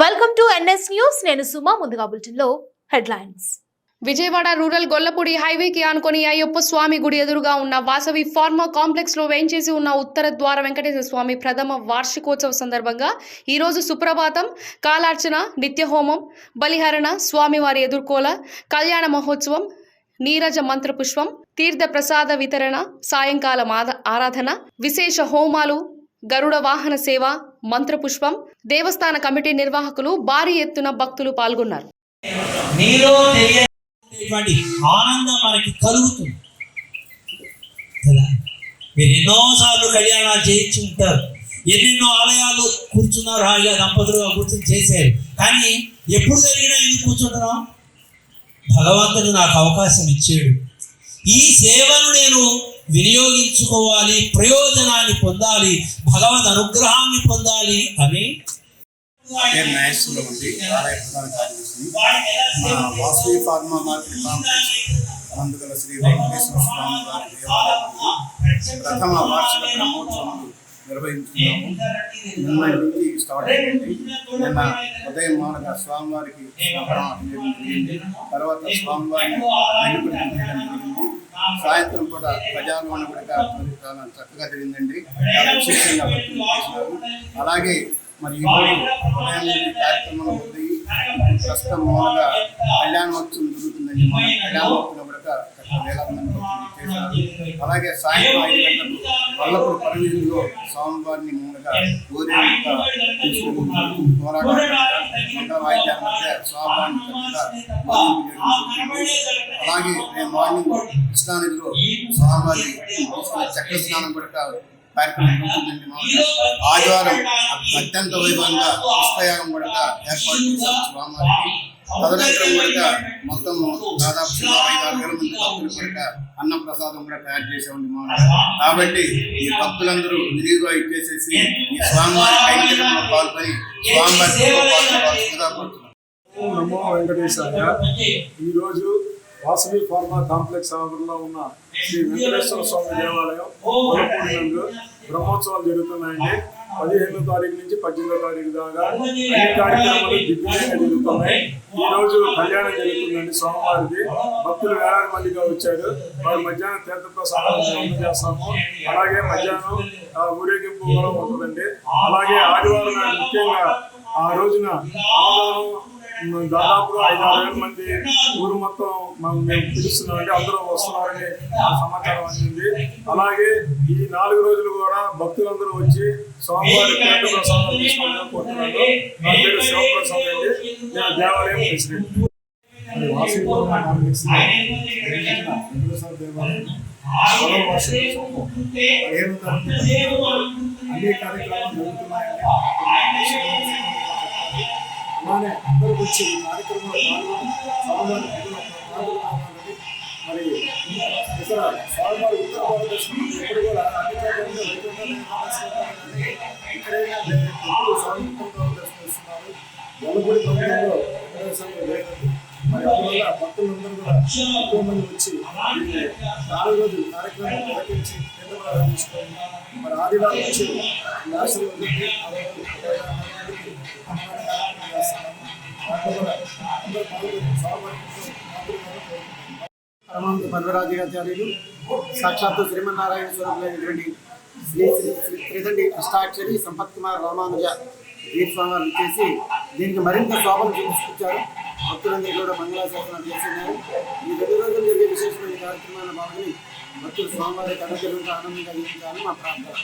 Welcome to NS news నేను సుమా ముందుగా బులెటిన్లో హెడ్లైన్స్. విజయవాడ రూరల్ గొల్లపూడి హైవేకి ఆనుకొని అయ్యప్ప స్వామి గుడి ఎదురుగా ఉన్న వాసవి ఫార్మా కాంప్లెక్స్లో వేయించేసి ఉన్న ఉత్తర ద్వార వెంకటేశ్వర స్వామి ప్రథమ వార్షికోత్సవ సందర్భంగా ఈరోజు సుప్రభాతం కాలార్చన నిత్యహోమం బలిహరణ స్వామివారి ఎదుర్కోల కళ్యాణ మహోత్సవం నీరజ మంత్ర పుష్పం తీర్థ ప్రసాద వితరణ సాయంకాలం ఆరాధన విశేష హోమాలు గరుడ వాహన సేవ మంత్రపుష్పం దేవస్థాన కమిటీ నిర్వాహకులు భారీ ఎత్తున భక్తులు పాల్గొన్నారు. నీలో ఆనందం మనకి కలుగుతుంది. కదా? మీరు ఎన్నోసార్లు కళ్యాణాలు చేయించి ఉంటారు. ఎన్నెన్నో ఆలయాలు కూర్చున్నారు. హాయిగా దంపతులుగా కూర్చుని చేశారు. కానీ ఎప్పుడు జరిగినా ఎందుకు కూర్చుంటున్నాం? భగవంతుడు నాకు అవకాశం ఇచ్చాడు. ఈ సేవను నేను వినియోగించుకోవాలి ప్రయోజనాన్ని పొందాలి భగవద్ అనుగ్రహాన్ని పొందాలి అని. పేరు నాగేశ్వరరావు అండి ఆలయ ప్రధాన కార్యదర్శిని మా వాసవి ఫార్మా మార్కెట్ కాంప్లెక్స్ అందుగల శ్రీ వెంకటేశ్వర స్వామి వారి ప్రథమ వార్షిక బ్రహ్మోత్సవాలు నిర్వహించుకున్నాము. నిన్న నుంచి స్టార్ట్ అయింది. నిన్న ఉదయం మానగా స్వామివారికి జరిగింది. తర్వాత స్వామివారిని వెలుగుడు సాయంత్రం కూడా ప్రజాగమన కూడా చాలా చక్కగా జరిగిందండి. చాలా విశేషంగా అలాగే మరి ఈరోజు ఉదయం కార్యక్రమంలో ఉంది ప్రస్తుతం మూలంగా కళ్యాణోత్సవం జరుగుతుందండి. మన కళ్యాణోత్సవం కూడా చక్కగా మంది చేశారు. అలాగే సాయంత్రం ఐదు గంటలకు వల్లపూర్ పరిమితిలో స్వామివారిని మూలంగా గోరే పోరాటం వాయిద్యాల మధ్య అలాగే మార్నింగ్ కృష్ణానదిలో స్వామివారి చక్ర స్నానం కూడా కార్యక్రమం ఉంటుందండి ఆదివారం అత్యంత వైభవంగా పుష్పయాగం కూడా ఏర్పాటు చేశారు స్వామివారికి. తదనంతరం కూడా మొత్తం దాదాపు ఐదు ఆరు వేల మంది భక్తులు కూడా అన్న ప్రసాదం కూడా తయారు చేసామండి మామూలుగా కాబట్టి ఈ భక్తులందరూ విరివిగా ఇచ్చేసేసి ఈ స్వామివారి కైంకర్యంలో పాల్గొని స్వామివారి పాల్గొనవలసిందిగా కోరుతున్నాం ఓం నమో వెంకటేశాయ. ఈరోజు వాసవి ఫార్మా కాంప్లెక్స్ ఆవరణలో ఉన్న శ్రీ వెంకటేశ్వర స్వామి దేవాలయం బ్రహ్మోత్సవాలు జరుగుతున్నాయండి. పదిహేనో తారీఖు నుంచి పద్దెనిమిదో తారీఖు దాకా ఈ కార్యక్రమాలు దిగ్విజయంగా జరుగుతున్నాయి. ఈ రోజు కళ్యాణం జరుగుతుందండి సోమవారికి భక్తులు వేలాది మందిగా వచ్చారు. వారు మధ్యాహ్నం తీర్థ సహాయం చేస్తాము అలాగే మధ్యాహ్నం ఆ, ఊరేగింపు కూడా ఉంటుందండి. అలాగే ఆదివారం ముఖ్యంగా ఆ రోజున అన్నదానం ఉమ్, దాదాపుగా ఐదు ఆరు వేల మంది ఊరు మొత్తం మనం మేము పిలుస్తున్నామండి. అందరూ వస్తున్నారని ఆ సమాచారం అందింది. అలాగే ఈ నాలుగు రోజులు కూడా భక్తులందరూ వచ్చి స్వామివారి తీర్థ ప్రసాదం తీసుకోవాలని కోరుతున్నాను. నా పేరు శివప్రసాద్ అండి. నేను దేవాలయం ప్రెసిడెంట్. అన్ని కార్యక్రమాలు జరుగుతున్నాయండి అలానే అందరూ వచ్చి ఈ కార్యక్రమంలో పాల్గొని స్వామివారి మరి స్వామివారి ఉత్తర భారతదేశం ఎప్పుడు కూడా అన్ని చోట్ల వైకుంఠ ఎప్పుడు స్వామి ఉత్తర భారతదేశం ఇస్తున్నారు ప్రాంతంలో వెంకటేశ్వరుడు లేదండి. మరి అందువల్ల భక్తులందరూ కూడా ఎక్కువ మంది వచ్చి నాలుగు రోజులు కార్యక్రమం ప్రకటించి కేంద్ర మరి ఆదివారం వచ్చి నాశనం పరమాంత పద్మరాజాచార్యులు సాక్షాత్తు శ్రీమన్నారాయణ స్వరూపులైనటువంటి శ్రీ శ్రీ శ్రీ త్రిదండి అష్టాక్షరి సంపత్ కుమార్ రామానుజ వీరస్వామి చేసి దీనికి మరింత శోభను చూపించారు భక్తులందరూ కూడా మంగళాశాసనం చేస్తున్నారు ఈ రెండు రోజులు జరిగే విశేషమైన కార్యక్రమాల పాల్గొని భక్తులు స్వామివారి అనుగ్రహంతో ఆనందంగా జీవించాలని మా ప్రార్థన.